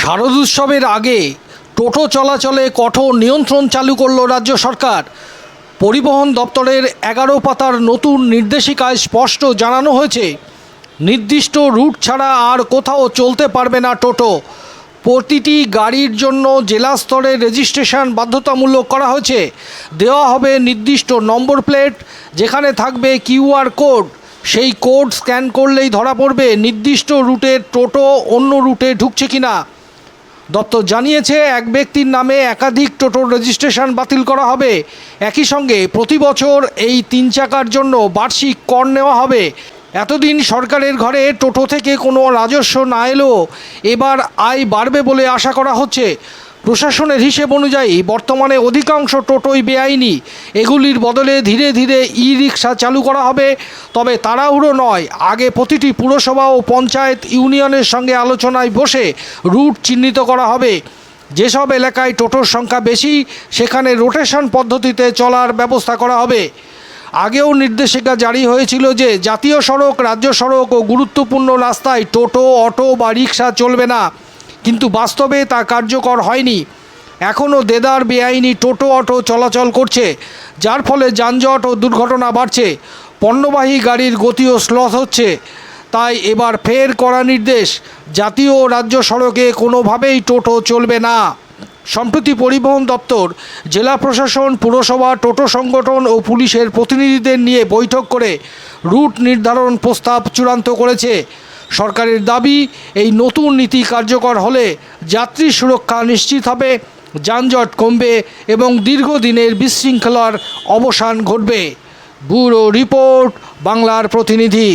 শারদোৎসবের আগে টোটো চলাচলে কঠোর নিয়ন্ত্রণ চালু করল রাজ্য সরকার। পরিবহন দপ্তরের এগারো পাতার নতুন নির্দেশিকায় স্পষ্ট জানানো হয়েছে, নির্দিষ্ট রুট ছাড়া আর কোথাও চলতে পারবে না টোটো। প্রতিটি গাড়ির জন্য জেলা স্তরে রেজিস্ট্রেশন বাধ্যতামূলক করা হয়েছে। দেওয়া হবে নির্দিষ্ট নম্বর প্লেট, যেখানে থাকবে কিউআর কোড। সেই কোড স্ক্যান করলেই ধরা পড়বে নির্দিষ্ট রুটের টোটো অন্য রুটে ঢুকছে কিনা। দপ্তর জানিয়েছে, এক ব্যক্তির নামে একাধিক টোটোর রেজিস্ট্রেশন বাতিল করা হবে। একই সঙ্গে প্রতি বছর এই তিন চাকার জন্য বার্ষিক কর নেওয়া হবে। এতদিন সরকারের ঘরে টোটো থেকে কোনো রাজস্ব না এলেও এবার আয় বাড়বে বলে আশা করা হচ্ছে। প্রশাসনের হিসেব অনুযায়ী বর্তমানে অধিকাংশ টোটোই বেআইনি। এগুলির বদলে ধীরে ধীরে ই রিক্সা চালু করা হবে। তবে তাড়াহুড়ো নয়। আগে প্রতিটি পুরসভা ও পঞ্চায়েত ইউনিয়নের সঙ্গে আলোচনায় বসে রুট চিহ্নিত করা হবে। যেসব এলাকায় টোটোর সংখ্যা বেশি, সেখানে রোটেশন পদ্ধতিতে চলার ব্যবস্থা করা হবে। আগেও নির্দেশিকা জারি হয়েছিল যে জাতীয় সড়ক, রাজ্য সড়ক ও গুরুত্বপূর্ণ রাস্তায় টোটো, অটো বা রিক্সা চলবে না। কিন্তু বাস্তবে তা কার্যকর হয়নি। এখনও দেদার বেআইনি টোটো অটো চলাচল করছে, যার ফলে যানজট ও দুর্ঘটনা বাড়ছে। পণ্যবাহী গাড়ির গতিও স্লথ হচ্ছে। তাই এবার ফের করা নির্দেশ, জাতীয় রাজ্য সড়কে কোনোভাবেই টোটো চলবে না। সম্প্রতি পরিবহন দপ্তর, জেলা প্রশাসন, পুরসভা, টোটো সংগঠন ও পুলিশের প্রতিনিধিদের নিয়ে বৈঠক করে রুট নির্ধারণ প্রস্তাব চূড়ান্ত করেছে। সরকারের দাবি, এই নতুন নীতি কার্যকর হলে যাত্রী সুরক্ষা নিশ্চিত হবে, যানজট কমবে এবং দীর্ঘদিনের বিশৃঙ্খলার অবসান ঘটবে। ব্যুরো রিপোর্ট, বাংলার প্রতিনিধি।